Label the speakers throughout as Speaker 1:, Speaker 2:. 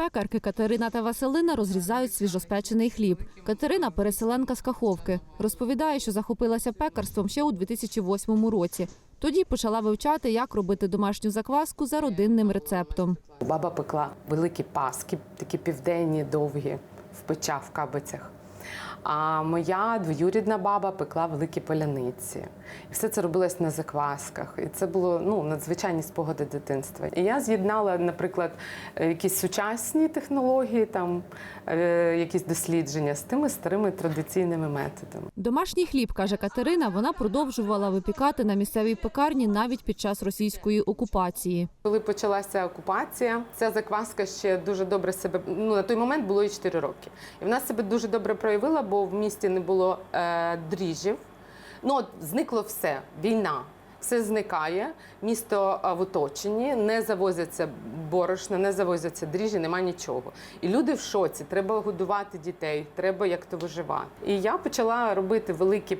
Speaker 1: Пекарки Катерина та Василина розрізають свіжоспечений хліб. Катерина переселенка з Каховки. Розповідає, що захопилася пекарством ще у 2008 році. Тоді почала вивчати, як робити домашню закваску за родинним рецептом.
Speaker 2: Баба пекла великі паски, такі південні, довгі, в печах, в кабицях. А моя двоюрідна баба пекла великі поляниці. І все це робилось на заквасках. І це було ну, надзвичайні спогади дитинства. І я з'єднала, наприклад, е, якісь сучасні технології, там, е, якісь дослідження з тими старими традиційними методами.
Speaker 1: Домашній хліб, каже Катерина, вона продовжувала випікати на місцевій пекарні навіть під час російської окупації.
Speaker 2: Коли почалася окупація, ця закваска ще дуже добре себе. Ну на той момент було їй 4 роки. І вона себе дуже добре проявила, бо в місті не було е, дріжджів. Ну от зникло все. Війна. Все зникає, місто е, в оточенні, не завозяться борошна, не завозяться дріжджі, нема нічого. І люди в шоці. Треба годувати дітей, треба як то виживати. І я почала робити великі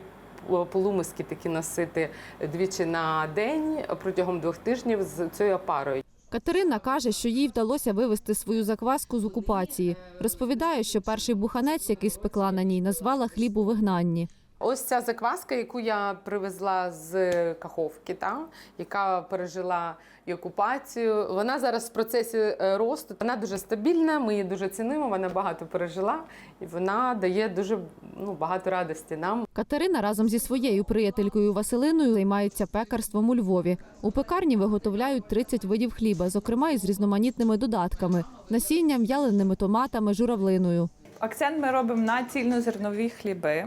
Speaker 2: полумиски, такі носити двічі на день протягом двох тижнів з цією опарою.
Speaker 1: Катерина каже, що їй вдалося вивести свою закваску з окупації. Розповідає, що перший буханець, який спекла на ній, назвала хліб у вигнанні.
Speaker 2: Ось ця закваска, яку я привезла з Каховки, та, яка пережила і окупацію. Вона зараз в процесі е, росту. Вона дуже стабільна, ми її дуже цінуємо, вона багато пережила і вона дає дуже ну, багато радості нам.
Speaker 1: Катерина разом зі своєю приятелькою Василиною займається пекарством у Львові. У пекарні виготовляють 30 видів хліба, зокрема із різноманітними додатками насінням, в'яленими томатами, журавлиною.
Speaker 3: Акцент ми робимо на цільнозернові хліби.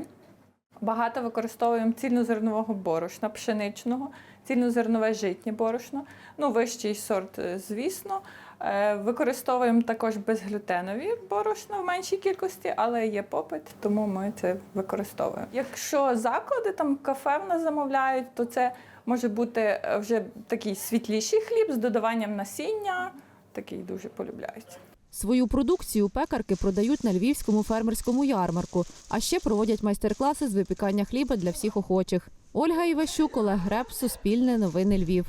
Speaker 3: Багато використовуємо цільнозернового борошна, пшеничного, цільнозернове житнє борошно, ну вищий сорт, е, звісно. Е, Використовуємо також безглютенові борошна в меншій кількості, але є попит, тому ми це використовуємо. Якщо заклади там кафе в нас замовляють, то це може бути е, вже такий світліший хліб з додаванням насіння. Такий дуже полюбляють.
Speaker 1: Свою продукцію пекарки продають на львівському фермерському ярмарку, а ще проводять майстер-класи з випікання хліба для всіх охочих. Ольга Іващук, Олег Греб, Суспільне новини Львів.